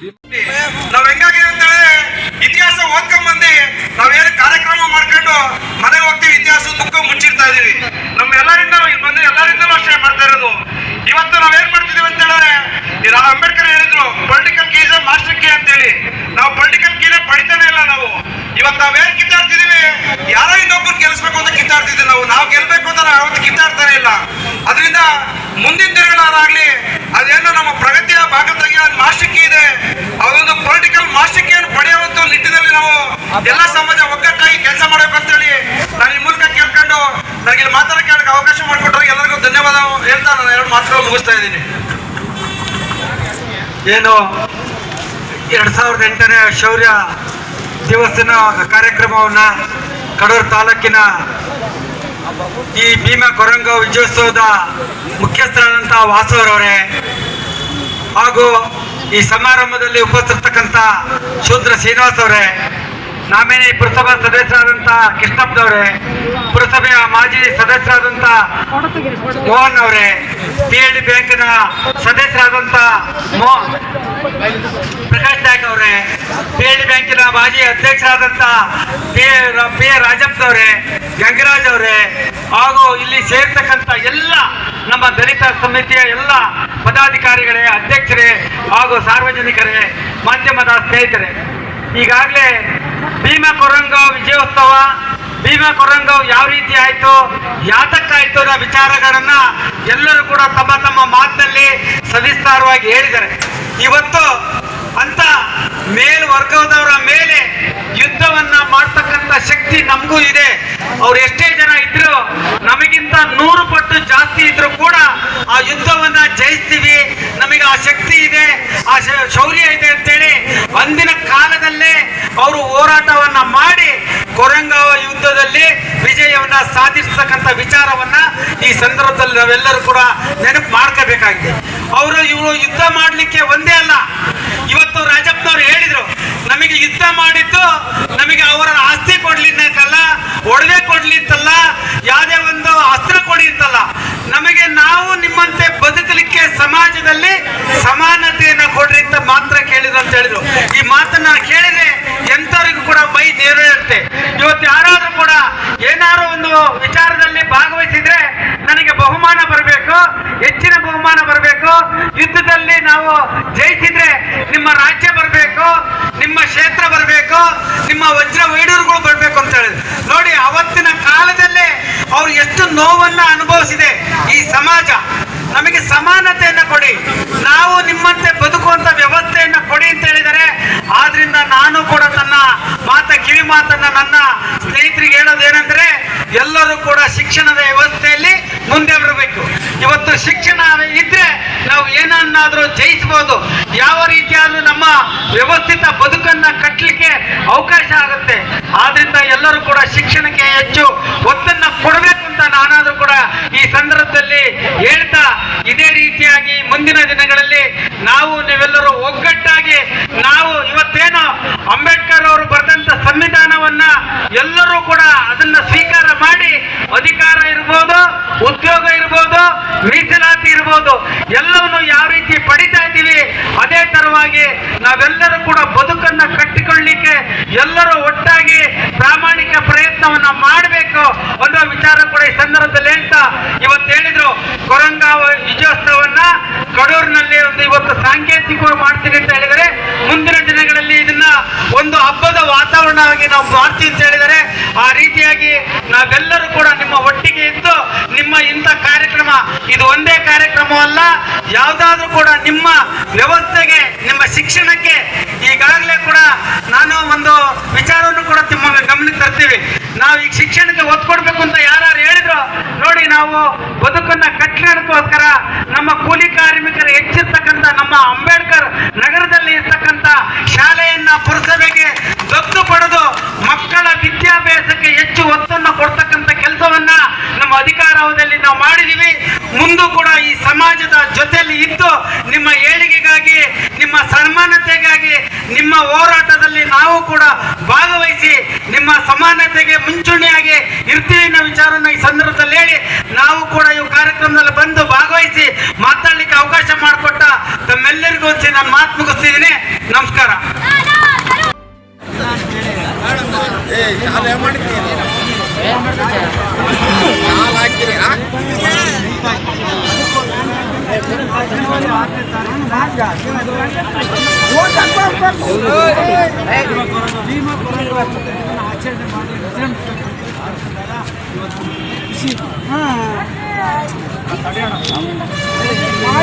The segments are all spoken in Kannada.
ಭೀಮ ನಾವ್ ಹೆಂಗಾಗಿದೆ ಅಂತೇಳಿ, ಇತಿಹಾಸ ಓದ್ಕೊಂಡ್ ಬಂದು ನಾವೇನು ಕಾರ್ಯಕ್ರಮ ಮಾಡ್ಕೊಂಡು ಮನೆಗೆ ಹೋಗ್ತೀವಿ, ಇತಿಹಾಸ ದುಃಖ ಮುಚ್ಚಿರ್ತಾ ಇದೀವಿ. ನಮ್ಮ ಎಲ್ಲರಿಂದ ಬಂದು ಎಲ್ಲರಿಂದಲೂ ಅಷ್ಟೇ ಮಾಡ್ತಾ ಇರೋದು. ಇವತ್ತು ನಾವೇನ್ ಮಾಡ್ತಿದೀವಿ ಅಂತ ಹೇಳಿದ್ರೆ ಅಂಬೇಡ್ಕರ್ ಹೇಳಿದ್ರು ಪೊಲಿಟಿಕಲ್ ಕೀಸ್ ಮಾಸ್ಟರ್ ಕೀ ಅಂತೇಳಿ. ನಾವು ಪೊಲಿಟಿಕಲ್ ಕೀನೇ ಪಡಿತಾನೆ ಇಲ್ಲ ನಾವು. ಇವತ್ತು ನಾವೇನ್ ಕಿತ್ತಾಡ್ತಿದೀವಿ, ಯಾರೋ ಇನ್ನೊಬ್ಬರು ಗೆಲ್ಸ್ಬೇಕು ಅಂತ ಕಿತ್ತಾಡ್ತಿದ್ವಿ ನಾವು. ನಾವು ಗೆಲ್ಬೇಕು ಅಂತ ನಾವು ಯಾವತ್ತು ಕಿತ್ತಾಡ್ತಾನೆ ಇಲ್ಲ. ಅದರಿಂದ ಮುಂದಿನ ದಿನಗಳಾಗ್ಲಿ ಅದೇನೋ ನಮ್ಮ ಪ್ರಗತಿಯ ಭಾಗದಾಗಿ ಒಂದು ಮಾಸ್ಟರ್ ಕೀ ಇದೆ ಅದೊಂದು ಪೊಲಿಟಿಕಲ್ ಮಾಸ್ಟರ್ ಕೀಯನ್ನು ಪಡೆಯುವಂತ ನಿಟ್ಟಿನಲ್ಲಿ ನಾವು ಎಲ್ಲ ಸಮಾಜ ಒಗ್ಗಟ್ಟಾಗಿ ಕೆಲಸ ಮಾಡಬೇಕು ಅಂತೇಳಿ ನಾನು ಈ ಮೂಲಕ ಕೇಳ್ಕೊಂಡು ನನಗೆ ಇಲ್ಲಿ ಮಾತಾಡಕ್ಕೆ ಅವಕಾಶ ಮಾಡಿಕೊಟ್ರೆ ಎಲ್ಲರಿಗೂ ಧನ್ಯವಾದ ಹೇಳ್ತಾ ನಾನು ಎರಡು ಮಾತುಗಳು ಮುಗಿಸ್ತಾ ಇದ್ದೀನಿ. ಏನು? ಎರಡು ಸಾವಿರದ ಎಂಟನೇ ಶೌರ್ಯ ದಿವಸನ ಕಾರ್ಯಕ್ರಮವನ್ನ ಕಡೂರು ತಾಲೂಕಿನ ಈ ಭೀಮಾ ಕೊರಂಗ ವಿಜಯೋತ್ಸವದ ಮುಖ್ಯಸ್ಥರಾದಂಥ ವಾಸವರವರೇ ಹಾಗೂ ಈ ಸಮಾರಂಭದಲ್ಲಿ ಉಪಸ್ಥಿರ್ತಕ್ಕಂಥ ಶೂದ್ರ ಶ್ರೀನಿವಾಸ್ ಅವರೇ, ನಾಮೇನೆ ಪುರಸಭಾ ಸದಸ್ಯರಾದಂಥ ಕೃಷ್ಣಪ್ಪನವರೇ, ಪುರಸಭೆಯ ಮಾಜಿ ಸದಸ್ಯರಾದಂಥ ಮೋಹನ್ ಅವರೇ ಪಿ ಎಲ್ ಡಿ ಬ್ಯಾಂಕ್ನ ಸದಸ್ಯರಾದಂಥ ಪ್ರಕಾಶ್ ನಾಯ್ಕ ಅವರೇ ಪಿ ಎಲ್ ಡಿ ಬ್ಯಾಂಕಿನ ಮಾಜಿ ಅಧ್ಯಕ್ಷರಾದಂತ ಪಿ ಪಿ ಎ ರಾಜಪ್ಪನವರೇ, ಗಂಗರಾಜ್ ಅವರೇ, ಹಾಗೂ ಇಲ್ಲಿ ಸೇರ್ತಕ್ಕಂಥ ಎಲ್ಲ ನಮ್ಮ ದಲಿತ ಸಮಿತಿಯ ಎಲ್ಲ ಪದಾಧಿಕಾರಿಗಳೇ, ಅಧ್ಯಕ್ಷರೇ ಹಾಗೂ ಸಾರ್ವಜನಿಕರೇ, ಮಾಧ್ಯಮದ ಸ್ನೇಹಿತರೆ, ಈಗಾಗಲೇ ಭೀಮಾ ಕೊರಂಗ ವಿಜಯೋತ್ಸವ, ಭೀಮಾ ಕೊರಂಗಾವ್ ಯಾವ ರೀತಿ ಆಯ್ತು, ಯಾತಕ್ಕಾಯ್ತು ಅನ್ನೋ ವಿಚಾರಗಳನ್ನ ಎಲ್ಲರೂ ಕೂಡ ತಮ್ಮ ತಮ್ಮ ಮಾತಿನಲ್ಲಿ ಸವಿಸ್ತಾರವಾಗಿ ಹೇಳಿದ್ದಾರೆ. ಇವತ್ತು ಅಂತ ಮೇಲ್ವರ್ಗದವರ ಮೇಲೆ ಯುದ್ಧವನ್ನ ಮಾಡ್ತಕ್ಕಂಥ ಶಕ್ತಿ ನಮಗೂ ಇದೆ. ಅವ್ರು ಎಷ್ಟೇ ಜನ ಇದ್ರು ನಮಗಿಂತ ನೂರು ಪಟ್ಟು ಜಾಸ್ತಿ ಇದ್ರು ಕೂಡ ಆ ಯುದ್ಧವನ್ನ ಜಯಿಸ್ತೀವಿ. ನಮಗೆ ಆ ಶಕ್ತಿ ಇದೆ, ಆ ಶೌರ್ಯ ಇದೆ ಅಂತೇಳಿ ಅಂದಿನ ಕಾಲದಲ್ಲೇ ಅವರು ಹೋರಾಟವನ್ನ ಮಾಡಿ ಕೊರಂಗಾವ ಯುದ್ಧದಲ್ಲಿ ವಿಜಯವನ್ನ ಸಾಧಿಸತಕ್ಕಂತ ವಿಚಾರವನ್ನ ಈ ಸಂದರ್ಭದಲ್ಲಿ ನಾವೆಲ್ಲರೂ ಕೂಡ ನೆನಪು ಮಾಡ್ಕೋಬೇಕಾಗಿದೆ. ಅವರು ಇವರು ಯುದ್ಧ ಮಾಡಲಿಕ್ಕೆ ಒಂದೇ ಅಲ್ಲ ಇವತ್ತು ರಾಜಪ್ಪನವ್ರು ಹೇಳಿದ್ರು, ನಮಗೆ ಯುದ್ಧ ಮಾಡಿದ್ದು, ನಮಗೆ ಅವರ ಆಸ್ತಿ ಕೊಡ್ಲಿಕ್ಕಲ್ಲ, ಒಡವೆ ಕೊಡ್ಲಿತ್ತಲ್ಲ ಯಾವುದೇ ಒಂದು ಅಸ್ತ್ರ ಕೊಡಿ ಅಂತಲ್ಲ ನಮಗೆ ನಾವು ನಿಮ್ಮಂತೆ ಬದುಕಲಿಕ್ಕೆ ಸಮಾಜದಲ್ಲಿ ಸಮಾನತೆಯನ್ನ ಕೊಡ್ರಿ ಅಂತ ಮಾತ್ರ ಕೇಳಿದ್ರು ಅಂತ ಹೇಳಿದ್ರು. ಈ ಮಾತನ್ನ ಕೇಳಿದ್ರೆ ಎಂತವರಿಗೂ ಕೂಡ ಮೈ ನೇರಿರುತ್ತೆ ಇವತ್ತು ಯಾರಾದ್ರೂ ಕೂಡ ಏನಾದ್ರು ಒಂದು ವಿಚಾರದಲ್ಲಿ ಭಾಗವಹಿಸಿದ್ರೆ ನನಗೆ ಬಹುಮಾನ ಬರಬೇಕು ಹೆಚ್ಚಿನ ಬಹುಮಾನ ಬರಬೇಕು ಯುದ್ಧದಲ್ಲಿ ನಾವು ಜಯಿಸಿದ್ರೆ ನಿಮ್ಮ ರಾಜ್ಯ ಬರಬೇಕು ನಿಮ್ಮ ಕ್ಷೇತ್ರ ಬರಬೇಕು ನಿಮ್ಮ ವಜ್ರ ವೈಡೂರುಗಳು ಬರಬೇಕು ಅಂತ ಹೇಳಿದ್ರು ನೋಡಿ ಅವತ್ತಿನ ಕಾಲದಲ್ಲೇ ಅವ್ರು ಎಷ್ಟು ನೋವನ್ನ ಅನುಭವಿಸಿದೆ ಈ ಸಮಾಜ ನಮಗೆ ಸಮಾನತೆಯನ್ನ ಕೊಡಿ ನಾವು ನಿಮ್ಮಂತೆ ಬದುಕುವಂತ ವ್ಯವಸ್ಥೆಯನ್ನ ಕೊಡಿ ಅಂತ ಹೇಳಿದರೆ ಆದ್ರಿಂದ ನಾನು ಕೂಡ ತನ್ನ ಮಾತ ಕಿವಿ ಮಾತನ್ನ ನನ್ನ ಸ್ನೇಹಿತರಿಗೆ ಹೇಳೋದೇನೆಂದ್ರೆ ಎಲ್ಲರೂ ಕೂಡ ಶಿಕ್ಷಣದ ವ್ಯವಸ್ಥೆಯಲ್ಲಿ ಮುಂದೆ ಬರಬೇಕು. ಇವತ್ತು ಶಿಕ್ಷಣ ಇದ್ರೆ ನಾವು ಏನನ್ನಾದ್ರೂ ಜಯಿಸಬಹುದು ಯಾವ ರೀತಿಯಾದ್ರೂ ನಮ್ಮ ವ್ಯವಸ್ಥಿತ ಬದುಕನ್ನ ಕಟ್ಟಲಿಕ್ಕೆ ಅವಕಾಶ ಆಗುತ್ತೆ. ಆದ್ರಿಂದ ಎಲ್ಲರೂ ಕೂಡ ಶಿಕ್ಷಣಕ್ಕೆ ಹೆಚ್ಚು ಒತ್ತನ್ನ ಕೊಡಬೇಕು ಅಂತ ನಾನಾದ್ರೂ ಕೂಡ ಈ ಸಂದರ್ಭದಲ್ಲಿ ಹೇಳ್ತಾ ಇದೇ ರೀತಿಯಾಗಿ ಮುಂದಿನ ದಿನಗಳಲ್ಲಿ ನಾವು ನೀವೆಲ್ಲರೂ ಒಗ್ಗಟ್ಟಾಗಿ ನಾವು ಇವತ್ತೇನು ಅಂಬೇಡ್ಕರ್ ಅವರು ಬರೆದಂತ ಸಂವಿಧಾನವನ್ನ ಎಲ್ಲರೂ ಕೂಡ ಅದನ್ನ ಸ್ವೀಕಾರ ಮಾಡಿ ಅಧಿಕಾರ ಇರ್ಬೋದು ಉದ್ಯೋಗ ಇರ್ಬೋದು ಮೀಸಲಾತಿ ಇರ್ಬೋದು ಎಲ್ಲವನ್ನು ಯಾವ ರೀತಿ ಪಡಿತಾ ಇದ್ದೀವಿ ಅದೇ ತರವಾಗಿ ನಾವೆಲ್ಲರೂ ಕೂಡ ಬದುಕನ್ನ ಕಟ್ಟಿಕೊಳ್ಳಿಕ್ಕೆ ಎಲ್ಲರೂ ಒಟ್ಟಾಗಿ ಪ್ರಾಮಾಣಿಕ ಪ್ರಯತ್ನವನ್ನ ಮಾಡಬೇಕು ಅನ್ನೋ ವಿಚಾರ ಕೂಡ ಈ ಸಂದರ್ಭದಲ್ಲಿ ಹೇಳ್ತಾ ಇವತ್ತು ಹೇಳಿದ್ರು ಕೊರಂಗಾವ ವಿಜಯೋತ್ಸವನ್ನ ಕಡೂರಿನಲ್ಲಿ ಒಂದು ಇವತ್ತು ಸಾಂಕೇತಿಕವಾಗಿ ಮಾಡ್ತೀನಿ ಅಂತ ಹೇಳಿದರೆ ಮುಂದಿನ ದಿನಗಳಲ್ಲಿ ಇದನ್ನ ಒಂದು ಹಬ್ಬದ ವಾತಾವರಣವಾಗಿ ನಾವು ಮಾಡ್ತೀವಿ ಅಂತ ಹೇಳಿದರೆ ಆ ರೀತಿಯಾಗಿ ನಾವೆಲ್ಲರೂ ಕೂಡ ನಿಮ್ಮ ಒಟ್ಟಿಗೆ ಇದ್ದು ನಿಮ್ಮ ಇಂಥ ಕಾರ್ಯಕ್ರಮ ಇದು ಒಂದೇ ಕಾರ್ಯಕ್ರಮವಲ್ಲ, ಯಾವುದಾದ್ರೂ ಕೂಡ ನಿಮ್ಮ ವ್ಯವಸ್ಥೆಗೆ, ನಿಮ್ಮ ಶಿಕ್ಷಣಕ್ಕೆ ಈಗಾಗಲೇ ಕೂಡ ನಾನು ಒಂದು ವಿಚಾರವನ್ನು ಕೂಡ ನಿಮ್ಮ ಗಮನಕ್ಕೆ ತರ್ತೀವಿ. ನಾವು ಈಗ ಶಿಕ್ಷಣಕ್ಕೆ ಒತ್ತು ಕೊಡ್ಬೇಕು ಅಂತ ಯಾರು ಹೇಳಿದ್ರು, ನೋಡಿ ನಾವು ಬದುಕನ್ನ ಕಟ್ಟಡಕ್ಕೋಸ್ಕರ ನಮ್ಮ ಕೂಲಿ ಕಾರ್ಮಿಕರು ಹೆಚ್ಚಿರ್ತಕ್ಕಂಥ ನಮ್ಮ ಅಂಬೇಡ್ಕರ್ ನಗರದಲ್ಲಿ ಇರ್ತಕ್ಕಂಥ ಶಾಲೆಯನ್ನ ಪುರಸಭೆಗೆ ದತ್ತು ಪಡೆದು ಮಕ್ಕಳ ವಿದ್ಯಾಭ್ಯಾಸಕ್ಕೆ ಹೆಚ್ಚು ಒತ್ತನ್ನು ಕೊಡ್ತಕ್ಕಂಥ ಕೆಲಸವನ್ನ ನಮ್ಮ ಅಧಿಕಾರಾವಧಿಯಲ್ಲಿ ನಾವು ಮಾಡಿದೀವಿ. ಮುಂದು ಕೂಡ ಈ ಸಮಾಜದ ಜೊತೆಯಲ್ಲಿ ಇದ್ದು ನಿಮ್ಮ ಏಳಿಗೆಗಾಗಿ, ನಿಮ್ಮ ಸನ್ಮಾನತೆಗಾಗಿ, ನಿಮ್ಮ ಹೋರಾಟದಲ್ಲಿ ನಾವು ಕೂಡ ಭಾಗವಹಿಸಿ ನಿಮ್ಮ ಸಮಾನತೆಗೆ ಮುಂಚೂಣಿಯಾಗಿ ಇರ್ತೀವಿ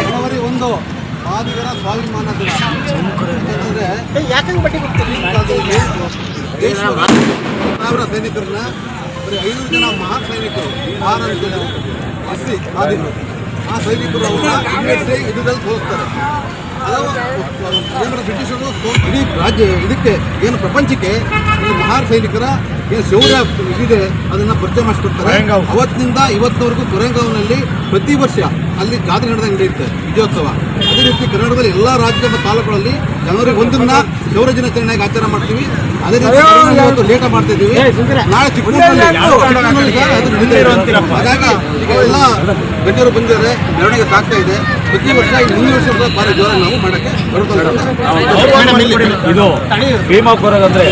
ಜನವರಿ ಒಂದು ಮಾದಿಗರ ಸ್ವಾಭಿಮಾನ ದಿನ ಯಾಕಂದ್ರೆ ಸಾವಿರ ಸೈನಿಕರನ್ನ ಬರೀ ಐದು ಜನ ಮಹಾ ಸೈನಿಕರು ಆರ್ ಜನ ಅಸ್ತಿ ಆದಿಗಳು ಆ ಸೈನಿಕರು ಅವ್ರನ್ನ ಇಂಗ್ಲೆಂಡ್ಗೆ ಯುದ್ಧದಲ್ಲಿ ಸೋಲಿಸ್ತಾರೆ ಬ್ರಿಟಿಷರು ಇಡೀ ರಾಜ್ಯ ಇದಕ್ಕೆ ಏನು ಪ್ರಪಂಚಕ್ಕೆ ಈ ಮಹಾರ್ ಸೈನಿಕರ ಏನು ಶೌರ್ಯ ಇದೆ ಅದನ್ನ ಪರಿಚಯ ಮಾಡಿಸ್ಕೊಡ್ತಾರೆ. ಅವತ್ತಿನಿಂದ ಇವತ್ತವರೆಗೂ ಕೊರೆಂಗಾವ್ನಲ್ಲಿ ಪ್ರತಿ ವರ್ಷ ಅಲ್ಲಿ ಜಾತ್ರೆ ನಡೆದಂಗೆ ನಡೆಯುತ್ತೆ ವಿಜಯೋತ್ಸವ. ಅದೇ ರೀತಿ ಕರ್ನಾಟಕದಲ್ಲಿ ಎಲ್ಲ ರಾಜ್ಯದ ಮತ್ತು ತಾಲೂಕುಗಳಲ್ಲಿ ಜನವರಿ ಒಂದನ್ನ ಶೌರ್ಯ ದಿನಾಚರಣೆಯಾಗಿ ಆಚರಣೆ ಮಾಡ್ತೀವಿ. ಅದೇ ರೀತಿ ಲೇಟ ಮಾಡ್ತಾ ಇದ್ದೀವಿ ನಾಳೆ ಚಿಕ್ಕಮಗಳೂರಿನಲ್ಲಿ. ಹಾಗಾಗಿ ಈಗ ಎಲ್ಲ ಗಣ್ಯರು ಬಂದಿದ್ದಾರೆ ಮೆರವಣಿಗೆ ಸಾಕ್ತಾ ಇದೆ. ಪ್ರತಿ ವರ್ಷ ಮುಂದಿನ ವರ್ಷ ಭಾರಿ ಜೋರ ನಾವು ಮಾಡಕ್ಕೆ ಇದು ಭೀಮಾ ಕೊರಗ ಅಂದ್ರೆ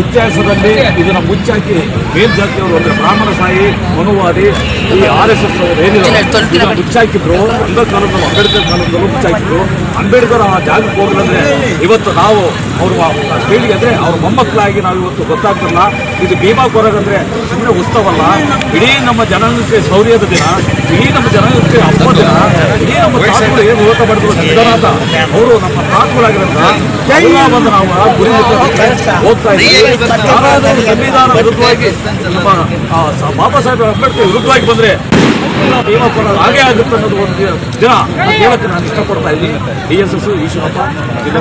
ಇತಿಹಾಸದಲ್ಲಿ ಇದನ್ನ ಮುಚ್ಚಾಕಿ ಮೇಲ್ಜಾತಿಯವರು ಅಂದ್ರೆ ಬ್ರಾಹ್ಮಣ ಸಾಯಿ ಮನುವಾದಿ ಈ ಆರ್ ಎಸ್ ಎಸ್ ಏನಿಲ್ಲ ಮುಚ್ಚಾಕಿದ್ರು. ಅಂಬೇಡ್ಕರ್ ಕಾಲದಲ್ಲೂ ಅಂಬೇಡ್ಕರ್ ಕಾಲದಲ್ಲೂ ಮುಚ್ಚಾಕಿದ್ರು. ಅಂಬೇಡ್ಕರ್ ಆ ಜಾಗಕ್ಕೆ ಹೋಗ್ಲಂದ್ರೆ ಇವತ್ತು ನಾವು ಅವ್ರ ಕೇಳಿ ಅಂದ್ರೆ ಅವ್ರ ಮೊಮ್ಮಕ್ಕಳಾಗಿ ನಾವು ಇವತ್ತು ಗೊತ್ತಾಗ್ತಿಲ್ಲ. ಇದು ಭೀಮಾ ಕೊರಗಂದ್ರೆ ಸುಮ್ಮನೆ ಉತ್ಸವಲ್ಲ ಇಡೀ ನಮ್ಮ ಜನಾಂಗಕ್ಕೆ ಶೌರ್ಯದ ದಿನ ಇಡೀ ನಮ್ಮ ಹಬ್ಬ ಇಡೀ ನಮ್ಮ ಏನು ಸಿದ್ಧನಾಥ ಅವರು ನಮ್ಮ ತಾತುಗಳಾಗಿರೋದ್ರಿಂದ ಎಲ್ಲ ಬಂದು ನಾವು ಆ ಗುರಿ ಹೋಗ್ತಾ ಇದ್ದೀವಿ. ಯಾರಾದರೂ ಸಂವಿಧಾನ ವಿರುದ್ಧವಾಗಿ ನಮ್ಮ ಬಾಬಾ ಸಾಹೇಬ್ ಅಂಬೇಡ್ಕರ್ ವಿರುದ್ಧವಾಗಿ ಬಂದ್ರೆ ಹಾಗೆ ಆಗುತ್ತೆ ಅನ್ನೋದು ಒಂದು ದಿನ ಹೇಳಕ್ಕೆ ನಾನು ಇಷ್ಟಪಡ್ತಾ ಇದ್ದೀನಿ. ಡಿ ಎಸ್ ಎಸ್, ಈಶ್ವರಪ್ಪ, ಜಿಲ್ಲಾ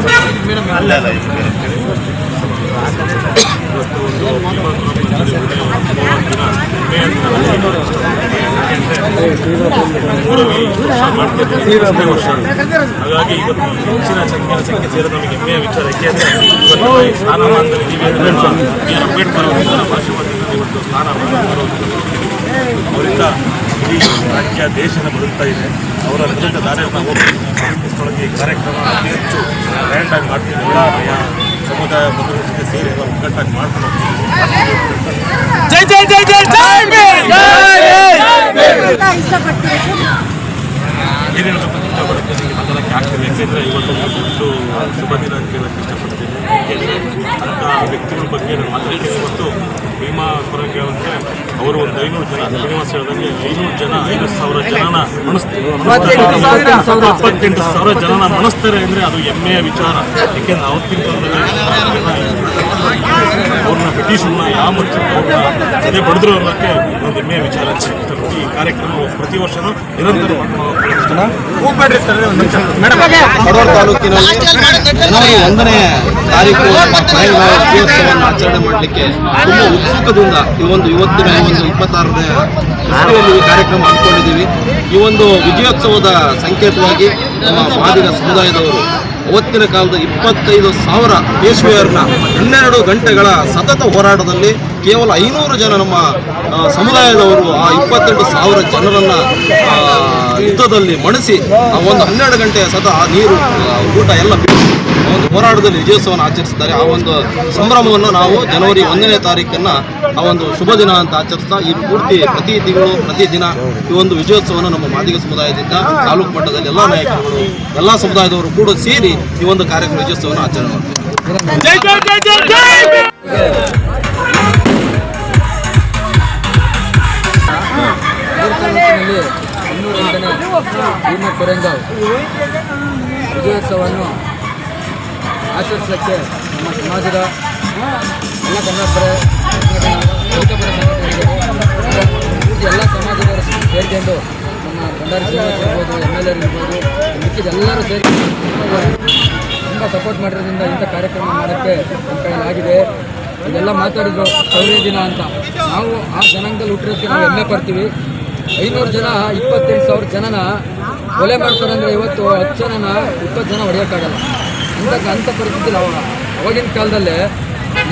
ಹಾಗಾಗಿ ಇವತ್ತು ಹೆಚ್ಚಿನ ಸಂಖ್ಯೆಯ ಸಂಖ್ಯೆ ಸೇರಿದ ನಮಗೆ ಹೆಮ್ಮೆಯ ವಿಚಾರ ಯಾಕೆಂದರೆ ಅಂಬೇಡ್ಕರ್ ಅವರಿಂದ ನಮ್ಮ ರಾಜ್ಯ ದೇಶದ ಬದುಕ್ತಾ ಇದೆ. ಅವರ ರಜತ ದಾರಿಯನ್ನು ಹೋಗಿ ಕಾರ್ಯಕ್ರಮ ಅತಿ ಹೆಚ್ಚು ಗ್ರ್ಯಾಂಡಾಗಿ ಮಾಡ್ತೀವಿ ಎಲ್ಲ ಸಮುದಾಯ, ಬಂಧುಗಳ ಜೊತೆ ಸೇರಿ ಎಲ್ಲ ಒಗ್ಗಟ್ಟಾಗಿ ಮಾಡ್ಕೊಂಡು ಹೋಗ್ತೀವಿ. ಏನೇನು ಹೇಳಬೇಕು ಇಷ್ಟಪಡ್ತೀನಿ ಮಾತಾಡೋಕ್ಕೆ ಆಗ್ತದೆ ಯಾಕೆಂದರೆ ಒಂದು ಶುಭ ದಿನ ಅಂತ ಹೇಳಕ್ಕೆ ಇಷ್ಟಪಡ್ತೀನಿ ಅಂಥ ವ್ಯಕ್ತಿಗಳ ಬಗ್ಗೆ ನಾನು ಮಾತಾಡ್ತೀನಿ. ಇವತ್ತು ಭೀಮಾ ಕೊರಗೆ ಅಂದರೆ ಅವರು ಒಂದು ಐನೂರು ಜನ, ಶ್ರೀನಿವಾಸ ಹೇಳಿದಂಗೆ ಐನೂರು ಜನ ಐದು ಸಾವಿರ ಜನನ ಮಣಿಸ್ತಾರೆ ಇಪ್ಪತ್ತೆಂಟು ಸಾವಿರ ಜನನ ಮಣಿಸ್ತಾರೆ ಅಂದರೆ ಅದು ಹೆಮ್ಮೆಯ ವಿಚಾರ. ಯಾಕೆಂದ್ರೆ ಅವತ್ತಿನ ಕಾಲದಲ್ಲಿ ಅವ್ರನ್ನ ಬ್ರಿಟಿಷರನ್ನ ಯಾವ ಮನುಷ್ಯ ಅವ್ರನ್ನ ಅದೇ ಬಡಿದ್ರು ಅನ್ನೋಕ್ಕೆ ಒಂದು ಹೆಮ್ಮೆಯ ವಿಚಾರ. ಈ ಕಾರ್ಯಕ್ರಮ ಪ್ರತಿ ವರ್ಷನೂ ನಿರಂತರ ಕಡೂರು ತಾಲೂಕಿನಲ್ಲಿ ಜನವರಿ ಒಂದನೇ ತಾರೀಕು ರಾಜ್ಯೋತ್ಸವವನ್ನು ವಿಜಯೋತ್ಸವವನ್ನು ಆಚರಣೆ ಮಾಡಲಿಕ್ಕೆ ತುಂಬ ಉತ್ಸುಕದಿಂದ ಈ ಒಂದು ಇವತ್ತಿನ ಒಂದು ಇಪ್ಪತ್ತಾರನೇ ಈ ಕಾರ್ಯಕ್ರಮ ಹಮ್ಮಿಕೊಂಡಿದ್ದೀವಿ. ಈ ಒಂದು ವಿಜಯೋತ್ಸವದ ಸಂಕೇತವಾಗಿ ನಮ್ಮ ಮಾದಿನ ಸಮುದಾಯದವರು ಅವತ್ತಿನ ಕಾಲದ ಇಪ್ಪತ್ತೈದು ಸಾವಿರ ಪೇಶ್ವೆಯರ್ನ ಹನ್ನೆರಡು ಗಂಟೆಗಳ ಸತತ ಹೋರಾಟದಲ್ಲಿ ಕೇವಲ ಐನೂರು ಜನ ನಮ್ಮ ಸಮುದಾಯದವರು ಆ ಇಪ್ಪತ್ತೆಂಟು ಸಾವಿರ ಜನರನ್ನ ಯುದ್ಧದಲ್ಲಿ ಮಣಿಸಿ ಆ ಒಂದು ಹನ್ನೆರಡು ಗಂಟೆಯ ಸತ ಆ ನೀರು ಊಟ ಎಲ್ಲ ಒಂದು ಹೋರಾಟದಲ್ಲಿ ವಿಜಯೋತ್ಸವವನ್ನು ಆಚರಿಸಿದ್ದಾರೆ. ಆ ಒಂದು ಸಂಭ್ರಮವನ್ನು ನಾವು ಜನವರಿ ಒಂದನೇ ತಾರೀಕನ್ನ ಆ ಒಂದು ಶುಭ ದಿನ ಅಂತ ಆಚರಿಸ್ತಾ ಈ ಪೂರ್ತಿ ಪ್ರತಿ ತಿಂಗಳು, ಪ್ರತಿ ದಿನ ಈ ಒಂದು ವಿಜಯೋತ್ಸವವನ್ನು ನಮ್ಮ ಮಾದಿಗ ಸಮುದಾಯದಿಂದ ತಾಲೂಕು ಮಟ್ಟದಲ್ಲಿ ಎಲ್ಲ ನಾಯಕರುಗಳು, ಎಲ್ಲ ಸಮುದಾಯದವರು ಕೂಡ ಸೇರಿ ಈ ಒಂದು ಕಾರ್ಯಕ್ರಮ ವಿಜಯೋತ್ಸವವನ್ನು ಆಚರಣೆ ಮಾಡ್ತಾರೆ ವಿಜಯೋತ್ಸವವನ್ನು ಆಚರಿಸಲಿಕ್ಕೆ ನಮ್ಮ ಸಮಾಜದ ಎಲ್ಲ ಕನ್ನಡಪರ ರೈತಪರ ಸಂಘಟನೆಗಳು ಎಲ್ಲ ಸಮಾಜದವರು ಸೇರಿಕೊಂಡು ನಮ್ಮ ಭಂಡಾರಿ ಇರ್ಬೋದು ಎಂ ಎಲ್ ಎರ್ ಇರ್ಬೋದು, ಮಿಕ್ಕಿದ ಎಲ್ಲರೂ ಸೇರಿ ತುಂಬ ಸಪೋರ್ಟ್ ಮಾಡಿರೋದ್ರಿಂದ ಇಂಥ ಕಾರ್ಯಕ್ರಮ ಮಾಡೋಕ್ಕೆ ನಮ್ಮ ಕೈಲಾಗಿದೆ ಇದೆಲ್ಲ ಮಾತಾಡಿದ್ರು ಸೌರ್ಯ ದಿನ ಅಂತ. ನಾವು ಆ ಜನಾಂಗದಲ್ಲಿ ಹುಟ್ಟಿರೋದಕ್ಕೆ ನಾವು ಹೆಮ್ಮೆ ಪಡ್ತೀವಿ. ಐನೂರು ಜನ, ಇಪ್ಪತ್ತೆಂಟು ಸಾವಿರ ಜನನ ಕೊಲೆ ಮಾಡ್ತಾರೆ ಅಂದರೆ ಇವತ್ತು ಹತ್ತು ಜನನ ಇಪ್ಪತ್ತು ಜನ ಹೊಡೆಯೋಕ್ಕಾಗಲ್ಲ. ಅಂತ ಅಂಥ ಪರಿಸ್ಥಿತಿ ಅವಾಗ ಅವಾಗಿನ ಕಾಲದಲ್ಲೇ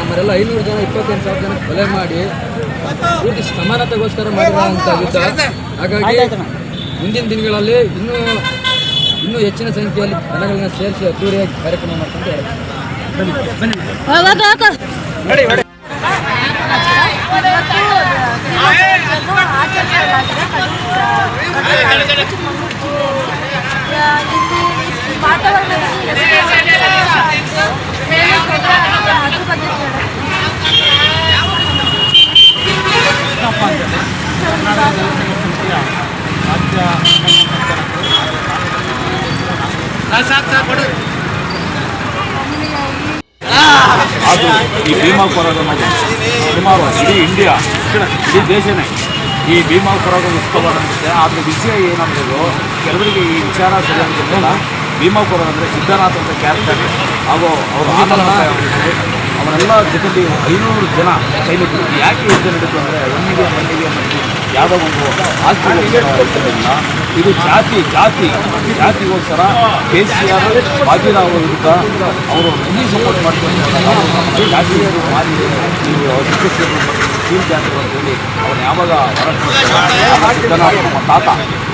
ನಮ್ಮರೆಲ್ಲ ಐನೂರು ಜನ ಇಪ್ಪತ್ತೆಂಟು ಸಾವಿರ ಜನ ಕೊಲೆ ಮಾಡಿ ಪೂರ್ತಿ ಸಮಾನತೆಗೋಸ್ಕರ ಮಾಡಿರುವಂಥ ಯುದ್ಧ. ಹಾಗಾಗಿ ಮುಂದಿನ ದಿನಗಳಲ್ಲಿ ಇನ್ನೂ ಇನ್ನೂ ಹೆಚ್ಚಿನ ಸಂಖ್ಯೆಯಲ್ಲಿ ಜನಗಳನ್ನ ಸೇರಿಸಿ ಅದ್ದೂರಿಯಾಗಿ ಕಾರ್ಯಕ್ರಮ ಮಾಡ್ಕೊಂಡು ಬನ್ನಿ ಅದು ಈ ಭೀಮಾ ಕೊರಗ ಅನ್ನೋದು ಸುಮಾರು ಇಡೀ ಇಂಡಿಯಾ ಇಡೀ ದೇಶನೇ ಈ ಭೀಮಾ ಕೊರಗ ಉತ್ಸವ ನಡೆಯುತ್ತೆ ಅದ್ರ ವಿಷಯ ಏನಂದ್ರೆ ಕೆಲವರಿಗೆ ಈ ವಿಚಾರ ಸರಿಯಾಗಿಲ್ಲ ಭೀಮಾ ಕೊರಗ ಅಂದರೆ ಸಿದ್ಧನಾಥ್ ಅಂತ ಕ್ಯಾರೆಕ್ಟರ್ ಹಾಗೂ ಅವರು ಆನಂದ ಅವರೆಲ್ಲ ಜೊತೆಲಿ ಐನೂರು ಜನ ಸೈನಿಕರು. ಯಾಕೆ ಯುದ್ಧ ನಡೀತು ಅಂದರೆ ಹೆಣ್ಣಿಗೆ ಮಣ್ಣಿಗೆ ಯಾವುದೋ ಒಂದು ಆಸ್ತಿಗೋಸ್ಕರ ಇದು ಜಾತಿ ಜಾತಿ, ಜಾತಿಗೋಸ್ಕರ ಕೆ ಸಿ ಆರ್ ಬಾಜಿರಾವ್ ವಿರುದ್ಧ ಅವರು ಎಲ್ಲಿ ಸಪೋರ್ಟ್ ಮಾಡ್ಕೊಂಡು ಜಾತಿಯವರು ಮಾಡಿ ಈ ಜಾತಿ ಅಂತೇಳಿ ಅವನು ಯಾವಾಗ ನಮ್ಮ ತಾತ,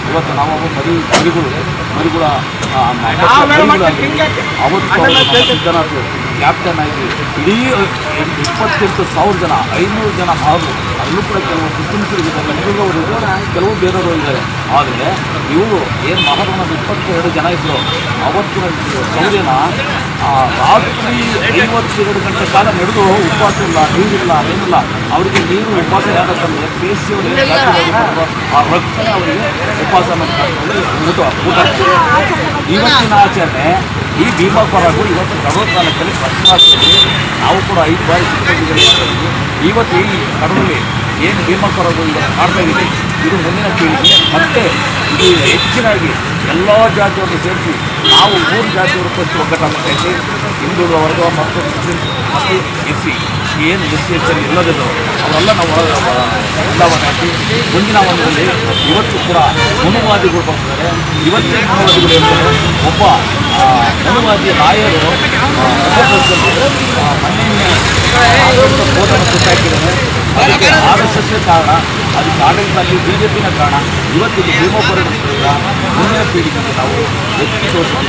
ಇವತ್ತು ನಾವು ಮರಿ ಮರಿಗಳು. ಮರಿಗಳ ಆ, ಮರಿಗಳಾಗಿ ಕ್ಯಾಪ್ಟನ್ ಆಗಿ ಇಡೀ ಇಪ್ಪತ್ತೆಂಟು ಸಾವಿರ ಜನ ಐನೂರು ಜನ ಹಾಗೂ ಅಲ್ಲೂ ಕೂಡ ಕೆಲವು ಇದ್ದಾರೆ. ಹಿಂದುಳಿದವರು ಕೆಲವು ಬೇರೆಯವರು ಇದ್ದಾರೆ. ಆದರೆ ಇವರು ಏನು ಮಹಾರಾಣದ ಇಪ್ಪತ್ತೆರಡು ಜನ ಇದ್ದರು ಅವತ್ತಿನ ಸೌರ್ಯನ ಆ, ರಾತ್ರಿ ಐವತ್ತೆರಡು ಗಂಟೆ ಕಾಲ ನಡೆದು ಉಪವಾಸ ಇಲ್ಲ ನೀರಿಲ್ಲ ಏನಿಲ್ಲ ಅವರಿಗೆ ನೀರು ಉಪವಾಸ ಯಾಕಂತಂದರೆ ಪಿ ಎಸ್ ಸಿ ಅವರು ಆ ರಕ್ತನೇ ಅವರಿಗೆ ಉಪವಾಸ ಮಾಡ್ತಾರೆ ಊಟ ಊಟ. ಇವತ್ತಿನ ಆಚರಣೆ ಈ ಭೀಮಾ ಕೊರಗು ಇವತ್ತು ಕಡೂರು ತಾಲೂಕಲ್ಲಿ ಪ್ರಶ್ನಾರ್ಥಿ ನಾವು ಕೂಡ ಐದು ಬಾರಿ ಚಿತ್ರದುರ್ಗದಲ್ಲಿ ಇವತ್ತು ಈ ಕಡೂರಲ್ಲಿ ಏನು ಭೀಮಾ ಕೊರಗು ಇವತ್ತು ಮಾಡ್ತಾ ಇದೆ ಇದು ಮುಂದಿನ ಪೀಳಿಗೆ ಮತ್ತೆ ಇದು ಹೆಚ್ಚಿನಾಗಿ ಎಲ್ಲ ಜಾತಿಯನ್ನು ಸೇರಿಸಿ ನಾವು ಮೂರು ಜಾತಿ ಫಸ್ಟ್ ಒಗ್ಗಟ್ಟಾಗ್ತಾ ಇದ್ದೀವಿ ಹಿಂದುಳಿದ ವರ್ಗ ಮತ್ತು ಮುಸ್ಲಿಮ್ಸ್ ಮತ್ತು ಎಸ್ ಸಿ ಏನು ಎಸ್ ಸಿ ಎಚ್ ಎಲ್ ಎಲ್ಲದಿದ್ರು ಅವರೆಲ್ಲ ನಾವು ಎಲ್ಲವನ್ನು ಹಾಕಿ ಮುಂದಿನ ಒಂದರಲ್ಲಿ ಇವತ್ತು ಕೂಡ ಮನುವಾದಿಗಳು ಬರ್ತಾರೆ ಇವತ್ತಿನ ಮನುವಾದಿಗಳು ಹೇಳ್ತಾರೆ ಒಬ್ಬ ಮನುವಾದಿ ರಾಯರು ಮನೆಯನ್ನು ಬೋಧನ ಸುಟ್ಟಾಕಿದ್ದಾರೆ ಅದಕ್ಕೆ ಆರ್ ಎಸ್ ಎಸ್ ಕಾರಣ, ಅದಕ್ಕೆ ಆಡಳಿತದಲ್ಲಿ ಬಿ ಜೆ ಪಿನ ಕಾರಣ ಇವತ್ತಿಗೆ ಭೀಮೋಪುರದಿಂದ ಮುಂದಿನ ಪೀಳಿಗೆಗೆ ನಾವು ಎತ್ತಿ ತೋರಿಸ್ತೀವಿ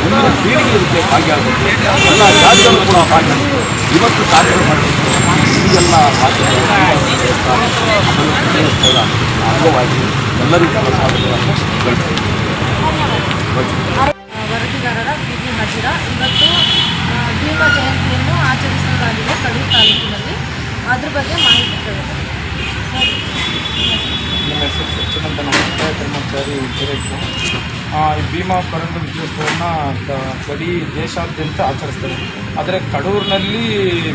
ಮುಂದಿನ ಪೀಳಿಗೆಯಂತೆ ಭಾಗಿಯಾಗಬೇಕು ಎಲ್ಲ ಜಾತಿಗಳು ಕೂಡ ಭಾಗಿಯಾಗಬೇಕು ಇವತ್ತು ಕಾರ್ಯಕ್ರಮ ಮಾಡಬೇಕು ಈಗೆಲ್ಲ ದೇವಸ್ಥಾನ ಅಂಗವಾಗಿ ಎಲ್ಲರೂ ಕೂಡ ಸಾಧನೆಗಳನ್ನು ವರದಿಗಾರರ ಪಿ ಹಜಿರಾ ಇವತ್ತು ದೀಪ ಭೀಮ ಜಯಂತಿಯನ್ನು ಆಚರಿಸಲಾಗಿದೆ ಕಡೂರು ತಾಲೂಕಿನಲ್ಲಿ. ಅದ್ರ ಬಗ್ಗೆ ಮಾಹಿತಿ ಕೇಳಿದೆ ನಿಮ್ಮ ಹೆಸರು ಸಚ್ಚಿನಂತ ನಮ್ಮ ಕರ್ಮಚಾರಿ ಉದ್ದೇಶಕ್ಕೆ ಈ ಭೀಮಾ ಕೊರಂಗ ವಿಜಯೋತ್ಸವವನ್ನು ಬರೀ ದೇಶಾದ್ಯಂತ ಆಚರಿಸ್ತಾರೆ. ಆದರೆ ಕಡೂರಿನಲ್ಲಿ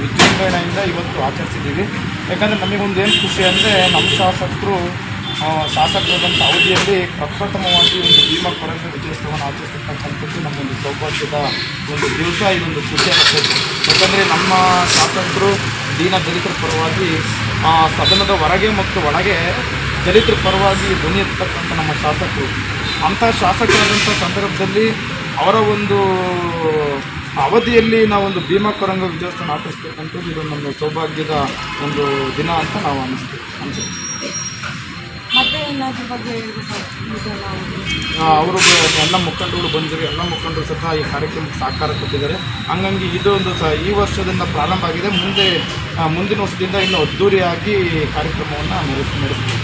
ವಿಜೃಂಭಣೆಯಿಂದ ಇವತ್ತು ಆಚರಿಸಿದ್ದೀವಿ. ಯಾಕಂದರೆ ನಮಗೊಂದು ಏನು ಖುಷಿ ಅಂದರೆ ನಮ್ಮ ಶಾಸಕರು ಶಾಸಕರಾದಂಥ ಅವಧಿಯಲ್ಲಿ ಪ್ರಪ್ರಥಮವಾಗಿ ಒಂದು ಭೀಮಾ ಕೊರಂಗ ವಿಜಯೋತ್ಸವವನ್ನು ಆಚರಿಸ್ತಕ್ಕಂಥದ್ದು ನಮ್ಮೊಂದು ಸೌಭಾಗ್ಯದ ಒಂದು ದಿವಸ ಇದೊಂದು ಖುಷಿ ಅನ್ನಿಸ್ತದೆ ಯಾಕಂದರೆ ನಮ್ಮ ಶಾಸಕರು, ದೀನ ದಲಿತರ ಪರವಾಗಿ ಸದನದ ಹೊರಗೆ ಮತ್ತು ಒಳಗೆ ದಲಿತರ ಪರವಾಗಿ ಧ್ವನಿ ಎತ್ತಕ್ಕಂಥ ನಮ್ಮ ಶಾಸಕರು. ಅಂಥ ಶಾಸಕರಾದಂಥ ಸಂದರ್ಭದಲ್ಲಿ ಅವರ ಒಂದು ಅವಧಿಯಲ್ಲಿ ನಾವೊಂದು ಭೀಮಾ ಕೊರಂಗ ವಿಜಯೋತ್ಸವ ಆಚರಿಸ್ತಕ್ಕಂಥದ್ದು ಇದು ನಮ್ಮ ಸೌಭಾಗ್ಯದ ಒಂದು ದಿನ ಅಂತ ನಾವು ಅನ್ನಿಸ್ತೀವಿ ಅನಿಸುತ್ತೆ. ನಾವು ಅವರು ಎಲ್ಲ ಮುಖಂಡರು ಬಂದಿದ್ದಾರೆ ಎಲ್ಲ ಮುಖಂಡರು ಸಹ ಈ ಕಾರ್ಯಕ್ರಮಕ್ಕೆ ಸಹಕಾರ ಕೊಟ್ಟಿದ್ದಾರೆ. ಹಂಗಾಗಿ ಇದು ಒಂದು ಸಹ ಈ ವರ್ಷದಿಂದ ಪ್ರಾರಂಭ ಆಗಿದೆ. ಮುಂದೆ ಮುಂದಿನ ವರ್ಷದಿಂದ ಇನ್ನು ಅದ್ದೂರಿಯಾಗಿ ಕಾರ್ಯಕ್ರಮವನ್ನು ನಡೆಸ್ ನಡೆಸ್ತೀವಿ.